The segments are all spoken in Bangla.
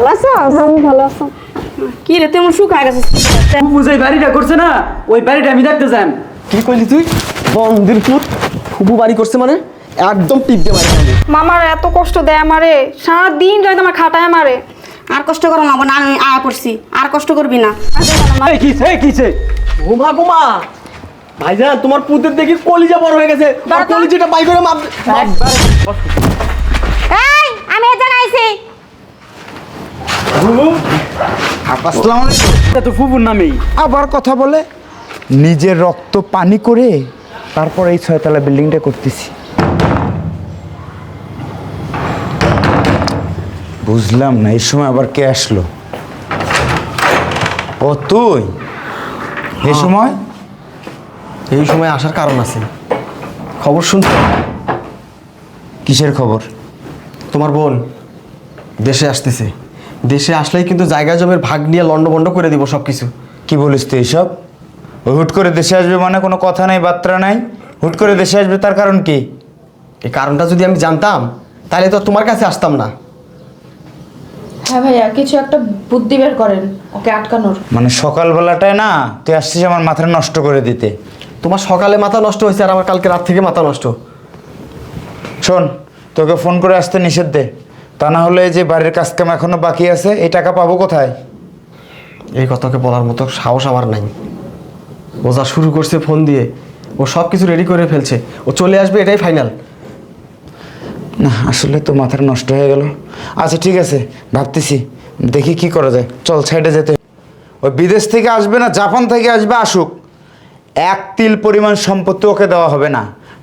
ভালো আছো? আমি ভালো আছি। কি রে তেমন শুকায় গেছে ফুপু বাড়িটা করছে না ওই বাড়িটা আমি দেখতে যান কি কইলি তুই? বন্দির পুত ফুবু বাড়ি করছে মানে? একদম টিপ দিয়ে বাড়ি মামার এত কষ্ট দেয় আমারে। সারা দিন রাত আমার খাটায় আমারে। আর কষ্ট করো না বোন আমি আয়া পড়ছি। আর কষ্ট করবি না। এই কিছে এই কিছে ঘুমা ঘুমা। ভাইজান তোমার পুতের দেখি কলিজা বড় হয়ে গেছে। কলিজাটা বাই করে মাপ এই আমি এখানে আইছি আসসালামু আলাইকুম। এটা তো ফুপুর নামেই। আবার কথা বলে নিজের রক্ত পানি করে তারপর এই ছয়তলা বিল্ডিংটা করতেছি। বুঝলাম না এই সময় আবার কে আসলো? ও তুই? এই সময়? এই সময় আসার কারণ আছে। খবর শুনছো কিসের খবর? তোমার বোন দেশে আসতেছে। দেশে আসলেই কিন্তু জায়গা জমির ভাগ নিয়ে লন্ডভন্ড করে দিব সব কিছু কি বলিস তুই এইসব ও হুট করে দেশে আসবে মানে কোনো কথা নাই বার্তা নাই? হুট করে দেশে আসবে তার কারণ কি? এই কারণটা যদি আমি জানতাম তাহলে তো তোমার কাছে আসতাম না। হ্যাঁ ভাইয়া কিছু একটা বুদ্ধি বের করেন ওকে আটকানোর। মানে সকালবেলাটায় না তুই আসছিস আমার মাথা নষ্ট করে দিতে। তোমার সকালে মাথা নষ্ট হয়েছে আর আমার কালকে রাত থেকে মাথা নষ্ট। শোন তোকে ফোন করে আসতে নিষেধ দে। তা না হলে যে বাড়ির কাজ কাম এখনও বাকি আছে এই টাকা পাবো কোথায়? এই কথাকে বলার মতো সাহস আমার নাই। ও যা শুরু করছে ফোন দিয়ে ও সব কিছু রেডি করে ফেলছে। ও চলে আসবে এটাই ফাইনাল না আসলে তো মাথার নষ্ট হয়ে গেল। আচ্ছা ঠিক আছে ভাবতেছি দেখি কি করা যায়। চল সাইডে যেতে। ওই বিদেশ থেকে আসবে না জাপান থেকে আসবে আসুক। এক তিল পরিমাণ সম্পত্তি ওকে দেওয়া হবে না।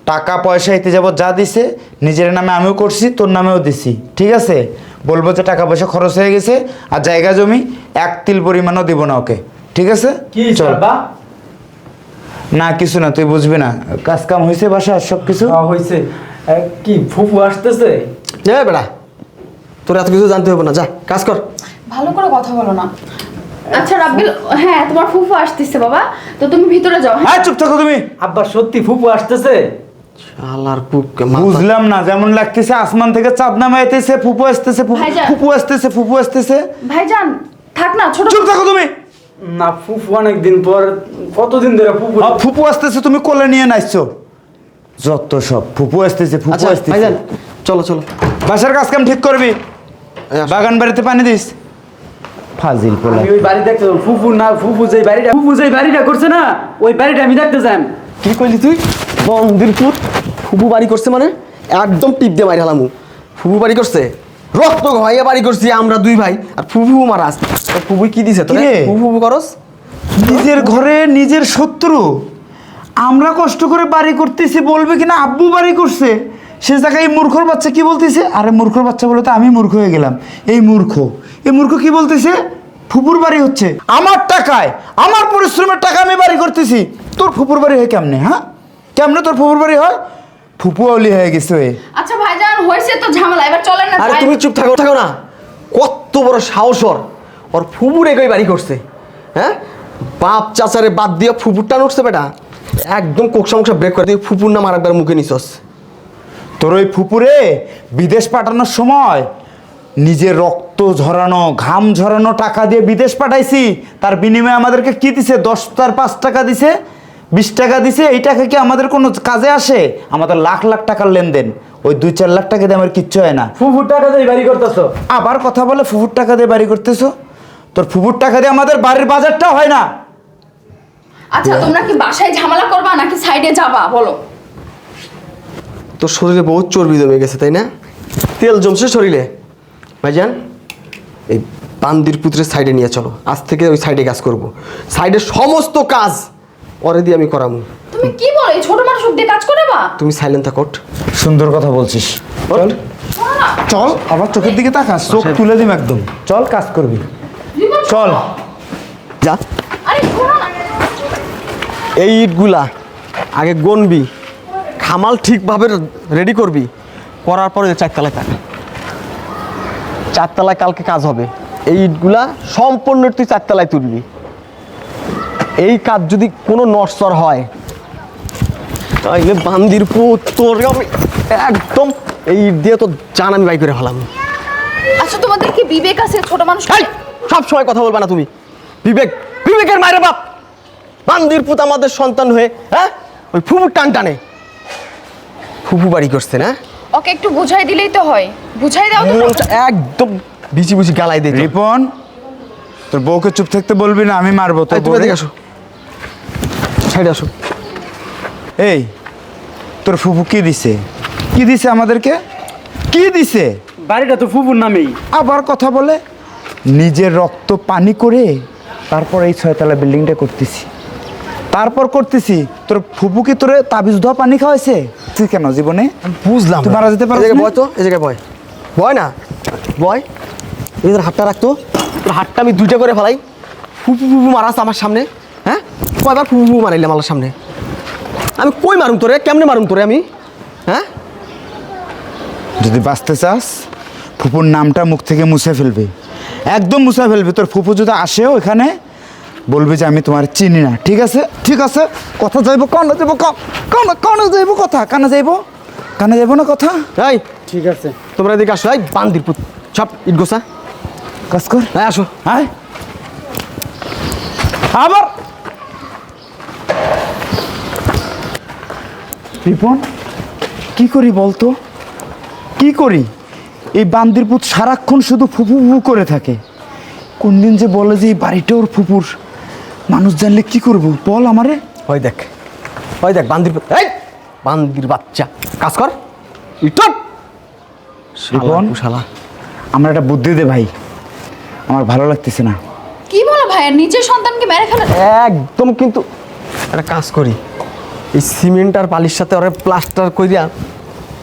টাকা পয়সা ইতে যাব যা দিছে নিজের নামে আমিও করছি তোর নামেও দিছি। ঠিক আছে? বলব যে টাকা পয়সা খরচ হয়ে গেছে আর জায়গা জমি এক তিল পরিমাণও দিব না ওকে। ঠিক আছে? কি চল। না কিছু না তুই বুঝবি না। কাজ কাম হয়েছে বাসা সব কিছু হয়েছে। কি ফুপু আসতেছে? এ বেড়া তোর এত কিছু জানতে হবে না যা কাজ কর। ভালো করে কথা বলো না। আচ্ছা রাব্বিল হ্যাঁ তোমার ফুফু আসতেছে বাবা। তো তুমি ভিতরে যাও হ্যাঁ? হ্যাঁ চুপ থাকো তুমি। আব্বা সত্যি ফুপু আসতেছে? শালার বুঝলাম না যেমন লাগতেছে আসমান থেকে চাঁদ নামে আইতেছে ফুপু আসতেছে ফুপু- আসতেছে ফুপু আসতেছে। ভাইজান থাক না ছোট চুপ থাকো তুমি। না ফুপু অনেকদিন পর কতদিন ধরে ফুপু ফুপু আসতেছে তুমি কোলে নিয়ে নাচছো যত সব ফুপু আসতেছে ফুপু আচ্ছা আসতেছে। ভাইজান চলো চলো। বাসার কাজ কাম ঠিক করবি? বাগান বাড়িতে পানি দিস। ফাজিল পোলা আমি ওই বাড়ি দেখতে। ফুপু না ফুপু যে বাড়িটা ফুপু যে বাড়িটা করছে না ওই বাড়িটা আমি দেখতে যান কি কইলি তুই? বন্দির পুত ফুবু বাড়ি করছে মানে? একদম টিপ দিয়ে মারি হালামু। ফুবু বাড়ি করছে? রক্ত ভাইয়া বাড়ি করছি আমরা দুই ভাই আর ফুবু মারাস ফুবু কি দিছে তোর? ফুবু করস? নিজের ঘরে নিজের শত্রু। আমরা কষ্ট করে বাড়ি করতেছি বলবে কিনা আব্বু বাড়ি করছে। সে জায়গায় এই মূর্খর বাচ্চা কি বলতেছে? আরে মূর্খর বাচ্চা বলে তো আমি মূর্খ হয়ে গেলাম। এই মূর্খ। এই মূর্খ কি বলতেছে? ফুপুর বাড়ি হচ্ছে। আমার টাকায় আমার পরিশ্রমের টাকা আমি বাড়ি করতেছি। তোর ফুপুর বাড়ি হয়ে কেমনে হ্যাঁ? কেমনে তোর ফুপুর বাড়ি হয়? ফুপু অলি হয়ে গেছে আচ্ছা ভাইজান হয়েছে তো ঝামেলা এবার চলেন না আরে তুমি চুপ থাকো থাকো না। কত বড় সাহস ওর। ওর ফুবুর একই বাড়ি করছে হ্যাঁ? বাপ চাচারে বাদ দিয়ে ফুপুর টান উঠছে বেটা। একদম কোক সমস্যা ব্রেক করে দিয়ে ফুপুর নাম আরেকবার মুখে নিছস। তোর ওই ফুপুরে বিদেশ পাঠানোর সময় নিজের রক্ত ঝরানো ঘাম ঝরানো টাকা দিয়ে বিদেশ পাঠাইছি তার বিনিময়ে আমাদেরকে কি দিছে? দশ তার পাঁচ টাকা দিছে? বিশ টাকা দিছে এই টাকা কি আমাদের কোনো কাজে আসে? আমাদের লাখ লাখ টাকার লেনদেন। ওই দুই চার লাখ টাকা দিয়ে আমার কিচ্ছু হয় না। ফুফুর টাকা দিয়ে বাড়ি করতেছো? আবার কথা বলে ফুফুর টাকা দিয়ে বাড়ি করতেছো? তোর ফুফুর টাকা দিয়ে আমাদের বাড়ির বাজারটাও হয় না। আচ্ছা তোমরা কি বাসায় ঝামেলা করবা নাকি সাইডে যাবা? বলো। তোর শরীরে বহুত চর্বি জমে গেছে তাই না? তেল জমছে শরীরে। ভাইজান এই বান্দির পুত্রের সাইডে নিয়ে চলো। আজ থেকে ওই সাইডে কাজ করব। সাইডের সমস্ত কাজ পরে দিয়ে আমি করাবো তুমি কি বলো? ছোট মানুষ দিয়ে কাজ করে বা? তুমি সাইলেন্ট থাকট সুন্দর কথা বলছিস। চল। চল। আবার চোখের দিকে তাকাস চোখ তুলে দিম একদম। চল কাজ করবি। চল। যা। এই ইটগুলা আগে গনবি খামাল ঠিকভাবে রেডি করবি করার পরে চারতলায় থাক। চারতলায় কালকে কাজ হবে। এই ইটগুলা সম্পূর্ণ তুই চারতলায় তুলবি। এই কাজ যদি কোনো নরসর হয় তাইলে বান্দির পুত তোর আমি একদম এই দিয়ে তো জান আমি বাই করে ফেলাম। আচ্ছা তোমাদের কি বিবেক আছে ছোট মানুষ সব সময় কথা বলবা না তুমি। বিবেক বিবেকের মায়ের বাপ। বান্দির পুত আমাদের সন্তান হয়ে হ্যাঁ? ওই ফুফুর টান টানে। ফুফু বাড়ি করছে না? ওকে একটু বুঝাই দিলেই তো হয়। বুঝাই দাও তো মনটা একদম বিচি বুঝি গালাই দিত রিপন তোর বউকে চুপ থাকতে বলবি না আমি মারবো তো তুমি এদিকে আসো। সাইডে আসো। এই তোর ফুফু কি দিছে? কি দিছে আমাদেরকে? কি দিছে? বাড়িটা তো ফুফুর নামেই। আবার কথা বলে? নিজের রক্ত পানি করে তারপর এই ছয়তলা বিল্ডিংটা করতেছি। তারপর করতেছি তোর ফুপু কি তোরে তাবিজ ধোয়া পানি খাওয়াইছে? তুই কেন জীবনে? বুঝলাম তুই মারা যেতে জায়গায় বয় তো এই জায়গায় বয় বয় না? বয় এই তোর হাতটা রাখতো তোর হাতটা আমি দুইটা করে ফেলাই। ফুপু ফুপু মারাস আমার সামনে। কয়বার ফুপু ফুপু মারাইলাম আমার সামনে। আমি কই মারুম তোরে? কেমনে মারুম তোরে আমি? হ্যাঁ? যদি বাঁচতে চাস ফুপুর নামটা মুখ থেকে মুছে ফেলবি। একদম মুছে ফেলবি। তোর ফুপু যদি আসেও এখানে বলবি যে আমি তোমার চিনি না। ঠিক আছে? ঠিক আছে? কথা যাইব কানে যাইব কানে কানে যাইব কথা কানে যাইব? কানে যাইব না কথা? এই ঠিক আছে। তোমরা এদিকে আসো। এই বান্দির পুত। সব ইট গোসা কাজ কর। হ্যাঁ আসো। হ্যাঁ আবার। রিপন কি করি বলতো? কি করি? এই বান্দির পুত সারাক্ষণ শুধু ফুপু ফুপু করে থাকে। কোন দিন যে বলে যে এই বাড়িটা ওর ফুপুর মানুষ জানলে কি করব? বল আমারে। ওই দেখ হয় দেখ বান্দির পুত এই বান্দির বাচ্চা। কাজ কর। ইটট রিপন শালা। আমার একটা বুদ্ধি দে ভাই। আমার ভালো লাগতেছে না। কি বলো ভাইয়া নিজের সন্তানকে মেরে ফেলে একদম কিন্তু একটা কাজ করি। এই সিমেন্ট আর বালির সাথে ওরা প্লাস্টার কইরা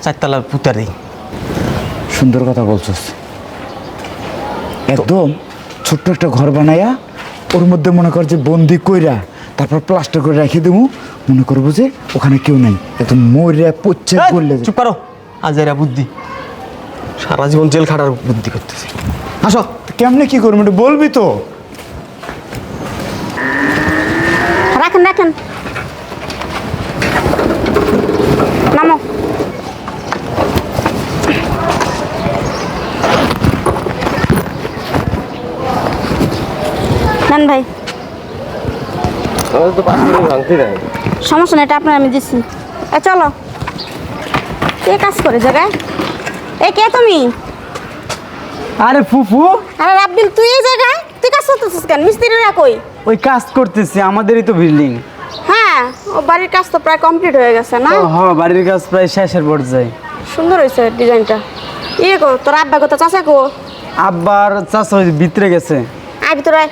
চারতলা পুঁতা দিই। সুন্দর কথা বলছস। একদম ছোট্ট একটা ঘর বানাইয়া ওর মধ্যে মনে কর যে বন্দি কইরা তারপর প্লাস্টার করে রেখে দেবো। মনে করব যে ওখানে কেউ নাই। একদম মরে পচ্ছে করলে চুপ করো। আজ এরা বুদ্ধি। সারা জীবন জেল খাটার বুদ্ধি করতেছে। আসো। কেমনে কি করব? একটু বলবি তো। রাখেন রাখেন নামো নেন ভাই। সমস্যা নেই এটা আপনার আমি দিচ্ছি এ চলো। কে কাজ করে জায়গায়? এ কে তুমি? আরে ফুফু। আরে রাব্বিল তুই এই জায়গায়? তুই কাজ করতেছিস কেন? মিস্ত্রিরা কই? ওই কাজ করতেছি আমাদেরই তো বিল্ডিং হ্যাঁ ও বাড়ির কাজ তো প্রায় কমপ্লিট হয়ে গেছে না? হ বাড়ির কাজ প্রায় শেষের পর্যায়ে। সুন্দর হয়েছে ডিজাইনটা ইয়ে কো তোর আব্বা কো তো চাচা কো? আব্বার চাষা ওই ভিতরে গেছে। আয় ভিতরে আয়।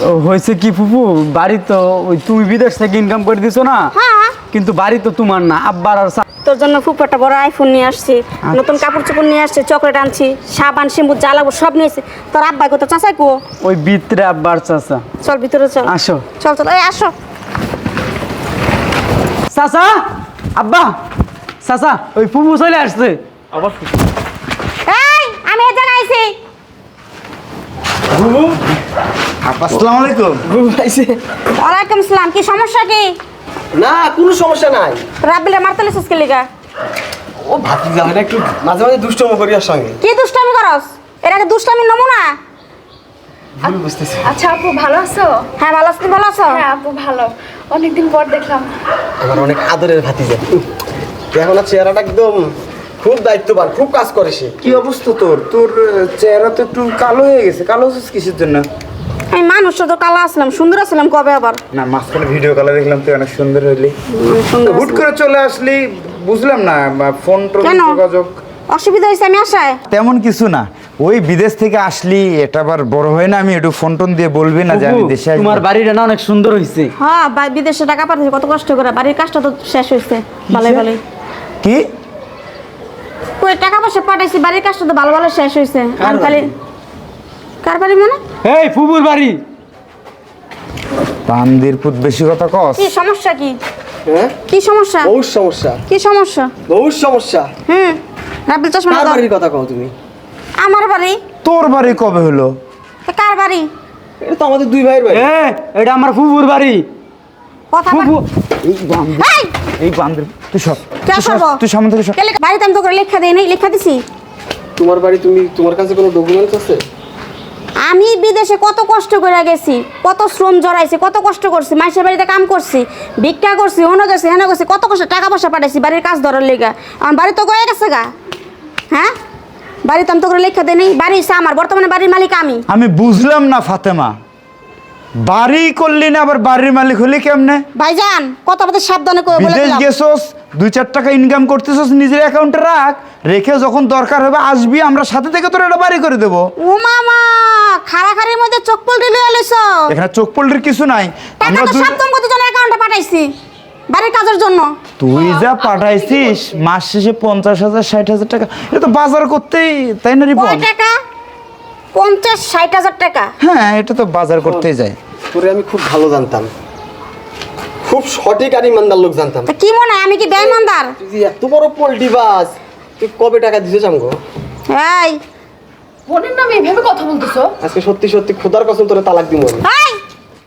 ও, হয়েছে কি ফুফু? বাড়ি তো ওই তুমি বিদেশ থেকে ইনকাম করে দিছো না? হ্যাঁ। কিন্তু বাড়ি তো তোমার না আব্বার আর তোর জন্য খুব একটা বড় আইফোন নিয়ে আসছি নতুন কাপড় চোপড় নিয়ে আসছি চকলেট আনছি সাবান শ্যাম্পু জ্বালাবো সব নিয়ে নিয়েছি তোর আব্বা কো তো চাচা কো ওই ভিতরে আব্বার চাষা চল ভিতরে চল। আসো। চল চল এই আসো। চাচা? আব্বা? চাচা ওই ফুফু চলে আসছে। এই আমি এখানে আইছি। আসসালামু আলাইকুম। ওয়ালাইকুম সালাম কি সমস্যা কি? না কোনো সমস্যা নাই। রাব্বিলে মারতে লিছিস কে লিগা। ও ভাতি যাবে না একটু মাঝে মাঝে দুষ্টম করি আর সঙ্গে। কি দুষ্টামি করস? এটা কি দুষ্টামির নমুনা? ভুল বুঝতেছি। আচ্ছা আপু ভালো আছো? হ্যাঁ ভালো আছি তুমি ভালো আছো? হ্যাঁ আপু ভালো। অনেকদিন পর দেখলাম। আমার অনেক আদরের ভাতি যায় এখন চেহারাটা একদম খুব দায়িত্ববান খুব কাজ করে সে। কি অবস্থা তোর? তোর চেহারা তো একটু কালো হয়ে গেছে। কালো হচ্ছিস কিসের জন্য? আমি মানুষ তো কালো আসলাম সুন্দর আসলাম কবে আবার? না মাঝখানে ভিডিও কলে দেখলাম তুই অনেক সুন্দর হইলি। হুট করে চলে আসলি বুঝলাম না ফোন টোন যোগাযোগ। অসুবিধা হয়েছে আমি আসায় তেমন কিছু না ওই বিদেশ থেকে আসলি এটা আবার বড় হয় না আমি একটু ফোন টোন দিয়ে বলবি না যে আমি দেশে আসব। তোমার বাড়িটা না অনেক সুন্দর হয়েছে হ্যাঁ বিদেশে টাকা পাঠাতে কত কষ্ট করে বাড়ির কাজটা তো শেষ হয়েছে ভালোই ভালোই। কি? কই টাকা পয়সা পাঠাইছি বাড়ির কাজটা তো ভালো ভালো শেষ হয়েছে আর খালি কার বাড়ি মনে? এই ফুফুর বাড়ি। পান্দির পুত বেশি কথা কস। কি সমস্যা কি? হ্যাঁ? কি সমস্যা? বহু সমস্যা। কি সমস্যা? বহু সমস্যা। হুম রাবিল চশমা কার দাও। বাড়ির কথা কও তুমি? আমার বাড়ি। তোর বাড়ি কবে হলো? তো কার বাড়ি? এটা তো আমাদের দুই ভাইয়ের বাড়ি। এ এটা আমার ফুফুর বাড়ি। কথা বল- ফুফু এই বান্দির এই! এই বান্দির তুই সব কে তুই সরবো? তুই সামনে থেকে সর। কে লেখা- বাড়িতে আমি তো করে লেখা দেই নাই লেখা দিছি। তোমার বাড়ি তুমি তোমার কাছে কোনো ডকুমেন্টস আছে? আমি বিদেশে কত কষ্ট করে গেছি কত শ্রম জড়াইছি কত কষ্ট করছি মাসের বাড়িতে কাম করছি ভিক্ষা করছি অন্য গেছি হেন গেছি কত কষ্ট টাকা পয়সা পাঠাইছি বাড়ির কাজ ধরার লেগা। আমার বাড়ি তো গয়ে গেছে গা। হ্যাঁ? বাড়ি তো আমি তো করে লেখা দেনি বাড়ি আমার বর্তমানে বাড়ির মালিক আমি। আমি বুঝলাম না ফাতেমা। বাড়ি করলি না আবার বাড়ির মালিক হলি কেমনে? ভাইজান কত আমাদের সাবধানে করে বলে বিদেশ দিলাম। গেছোস দুই চার টাকা ইনকাম করতেছস নিজের অ্যাকাউন্টে রাখ রেখে যখন দরকার হবে আসবি আমরা সাথে থেকে তোর এটা বাড়ি করে দেবো। ও মামা খাড়াখাড়ির মধ্যে চোখ পল্টি লিয়ে এলিস এখানে চোক পল্টির কিছু নাই। টাকা আমরা তো সাবধান কত জন অ্যাকাউন্টে পাঠাইছি বাড়ির কাজের জন্য। তুই যা পাঠাইছিস মাস শেষে পঞ্চাশ হাজার ষাট হাজার টাকা। এটা তো বাজার করতেই তাই না কয় রিপন টাকা? পঞ্চাশ ষাট হাজার টাকা। হ্যাঁ এটা তো বাজার করতেই যায়। তোরে আমি খুব ভালো জানতাম। খুব সঠিক আর ইমানদার লোক জানতাম। তা কি মনে হয়? আমি কি বেইমানদার তুই যে এত বড় পোল্ট্রি বাস তুই কবে টাকা দিতে আমগো? এই বোনের নামে এভাবে কথা বলতেছো? আজকে সত্যি সত্যি খোদার কসম তোরে তালাক দিব আমি। এই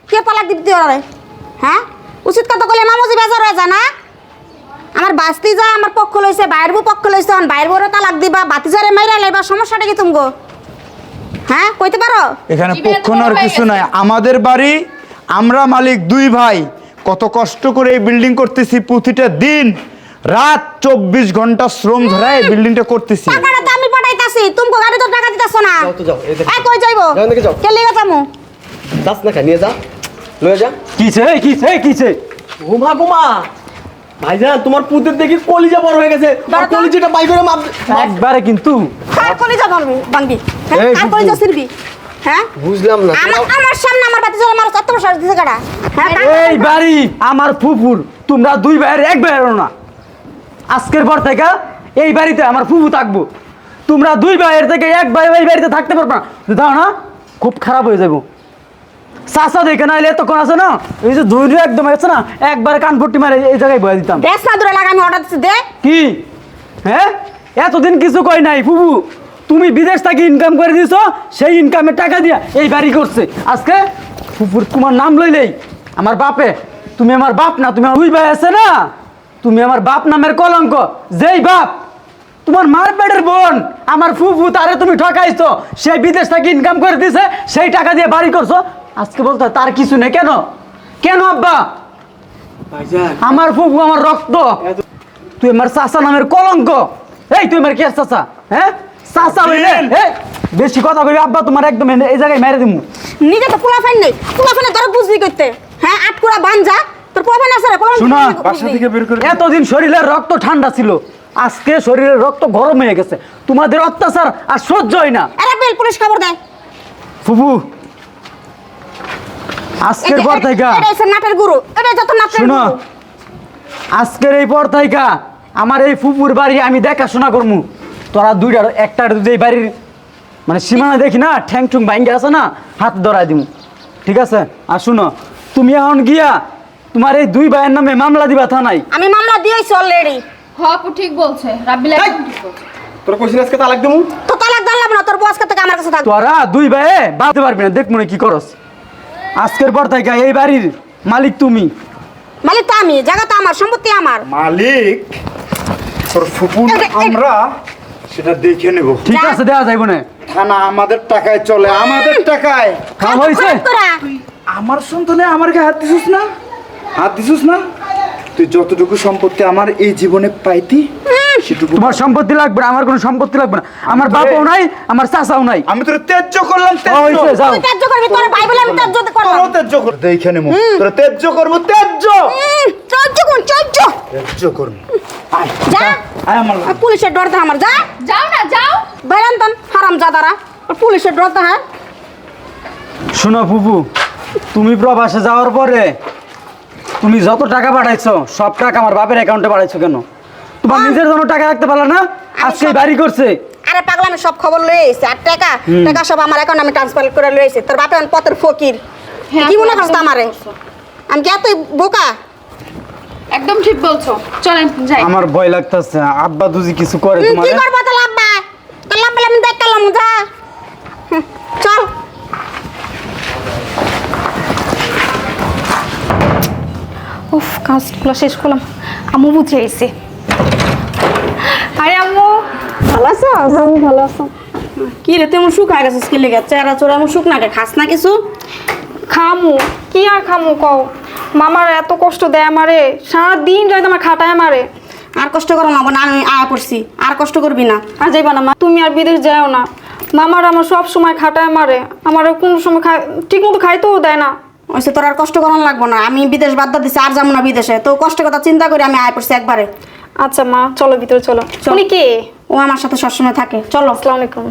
কে তালাক দিবি তুই হ্যাঁ? উচিত কথা কইলে মামুজি বেজার হয়ে যায় না? আমার বাস্তি যায় আমার পক্ষ লইছে বাইরের বউ পক্ষ লইছে অন বাইরের বউরে তালাক দিবা বাতিজারে মাইরা লাইবা সমস্যাটা কি তুমগো? হ্যাঁ? কইতে পারো? এখানে পক্ষ নেওয়ার কিছু। নাই। আমাদের বাড়ি আমরা মালিক দুই ভাই। কত কষ্ট করে এই বিল্ডিং করতেছি প্রতিটা দিন। রাত চব্বিশ ঘণ্টা শ্রম ধরায় এই বিল্ডিংটা করতেছি। টাকাটা তো আমি পাঠাইতাছি গাড়ি তো টাকা দিতাছ না। যাও তো যাও, এই দেখো। এই কই যাইবো? যাও এদিকে যাও। কে লিগা যামু? যাস না খা নিয়ে যা লয়ে যা। কিছে এই কিছে ঘুমা ঘুমা। ভাইজান তোমার পুতের দেখি কলিজা বড় হয়ে গেছে। তো। কলিজাটা বাই করে মাপ একবারে কিন্তু। কার কলিজা ভাঙবি ভাঙবি হ্যাঁ এই কলিজা ছিড়বি। হ্যাঁ? বুঝলাম না। আমার আমার সামনে আমার বাতিজারে মারছ এত বড় দিছে কাটা হ্যাঁ এই বাড়ি আমার ফুফুর। তোমরা দুই ভাইয়ের এক ভাইয়ের না। আজকের পর থেকে এই বাড়িতে আমার ফুফু থাকব। তোমরা দুই ভাইয়ের থেকে এক ভাই এই বাড়িতে থাকতে পারবে। না দাও না খুব খারাপ হয়ে যাব চাষা দেখে না এলে এতক্ষণ আছে না? এই যে ধৈর্য একদম আছে না একবারে কানপট্টি মারে এই জায়গায় বয়ে দিতাম। দেশ না দূরে লাগা অর্ডার দিচ্ছি দে। কি? হ্যাঁ এতদিন কিছু কই নাই ফুবু তুমি বিদেশ থেকে ইনকাম করে দিছো সেই ইনকামের টাকা দিয়া এই বাড়ি করছে। আজকে ফুপুর তোমার নাম লইলেই আমার বাপে তুমি আমার বাপ না তুমি আমার দুই ভাই আছে না? তুমি আমার বাপ নামের কলঙ্ক যেই বাপ তোমার মার পেটের বোন আমার ফুফু তারে তুমি ঠকাইছো সে বিদেশ থেকে ইনকাম করে দিছে সেই টাকা দিয়ে বাড়ি করছ। আজকে বলতে তার কিছু নেই কেন? কেন আব্বা? আমার ফুফু আমার রক্ত। তুই আমার চাচা নামের কলঙ্ক। এই তুই আমার কে চাচা? হ্যাঁ? চাচা বেশি কথা কইবি আব্বা তোমার একদম এই জায়গায় মেরে দিমু। নিজে তো পোলা ফাইন নেই। পোলা ফাইনে তোর বুঝবি করতে হ্যাঁ আটকুড়া বানজা তোর পোলা ফাইন আছে রে পোলা শোনো, বাসা থেকে বের করে এতদিন শরীরের রক্ত ঠান্ডা ছিল। আজকে শরীরের রক্ত গরম হয়ে গেছে। তোমাদের অত্যাচার আর সহ্য হয় না। বেল পুলিশ খবর দেয়। ফুফু আজকের পর থেকে এটা হচ্ছে নাটের গুরু। এটা যত নাটের শোনো আজকের এই পর থেকে আমার এই ফুপুর বাড়ি আমি দেখাশোনা করমু। তোরা দুইটার একটার যদি এই বাড়ির মানে সীমানা দেখি না ঠ্যাং ঠুং ভাঙ্গে আছে না হাত ধরাই দিমু। ঠিক আছে? আর শুনো তুমি এখন গিয়া তোমার এই দুই ভাইয়ের নামে মামলা দিবা থানায়। আমি মামলা দিয়েছি অলরেডি হ আপু ঠিক বলছে রাব্বিল একদম ঠিক বলছে তোর কইছিস আজকে তালাক দেবো তো তালাক দাঁড়ালাম না তোর বস থেকে আমার কাছে থাকবে তোরা দুই ভাইয়ে বাঁধতে পারবি না দেখ মনে কি করস। আজকের পর থেকে এই বাড়ির মালিক তুমি। মালিক তো আমি জায়গা তো আমার সম্পত্তি আমার। মালিক তোর ফুপুর আমরা সেটা দেখে নেব। ঠিক আছে দেওয়া যাইব না। থানা আমাদের টাকায় চলে আমাদের টাকায়। কাম হয়েছে আমার সন্তানে আমার গায়ে হাত দিছিস না? হাত দিছিস না? তুই যতটুকু সম্পত্তি আমার এই জীবনে পাইতি সেটুকু তোমার সম্পত্তি লাগবে না আমার কোনো সম্পত্তি লাগবে না। আমার বাবাও নাই আমার চাচাও নাই। আমি তোর তেজ্য করলাম ও, হয়েছে তেজ্য যাও। তুই ত্যায্য করবি তোর বাইবেল আমি ত্যায্য করব তোরও তেজ্য কর দেখে নেব তোর তেজ্য করব তেজ্য চজ্য কোন চজ্য তেজ্য করব আয় যা। আয় আমার পুলিশের ডর আমার যা। যাও না যাও। বেরান তন হারাম জাদারা। পুলিশের ডর তো হ্যাঁ। শোনো ফুপু তুমি প্রবাসে যাওয়ার পরে তুমি যত টাকা পাঠাইছো সব টাকা আমার বাপের অ্যাকাউন্টে পাঠাইছো কেন? তোমার নিজের জন্য টাকা রাখতে পারলে না? আজকে বাড়ি করছে। আরে পাগলা আমি সব খবর লয়ে এসেছি। আর টাকা? টাকা সব আমার অ্যাকাউন্ট আমি ট্রান্সফার করে লয়ে এসেছি। তোর বাপে এখন পথের ফকির। হ্যাঁ, কি মনে করছ আমারে? আমি কি এত বোকা? একদম ঠিক বলছো। চলেন যাই। আমার ভয় লাগতেছে। আব্বা দুজি কিছু করে তোমার কি করব তো লাভবা তো লাভ পেলে আমি দেখ কালাম যা। চল। উফ কাজগুলো শেষ করলাম। আম্মু বুঝে এসে আরে আম্মু। ভালো আছো? আমি ভালো আছো। কি রে তুই শুকায় গেছিস কি লেগে? চেহারা চোরা এমন শুকনা কে? খাস না কিছু? খামু। কি আর খামু কও? মামার এত কষ্ট দেয় আমারে। সারা দিন রাত আমার খাটায় আমারে। আর কষ্ট করো না বোন, আমি আয়া পড়ছি। আর কষ্ট করবি না। আর যাইবা না মা। তুমি আর বিদেশ যাও না। মামার আমার সব সময় খাটায় মারে আমার কোনো সময় খাই ঠিক মতো খাইতেও দেয় না। ওইসে তোর আর কষ্ট করার লাগবো না। আমি বিদেশ বাদ দিচ্ছি দিছি আর যাব না বিদেশে। তো কষ্ট কথা চিন্তা করে আমি আয় পড়ছি একবারে। আচ্ছা মা চলো ভিতরে চলো। উনি কে? ও আমার সাথে সবসময় থাকে। চলো। আসসালামু আলাইকুম।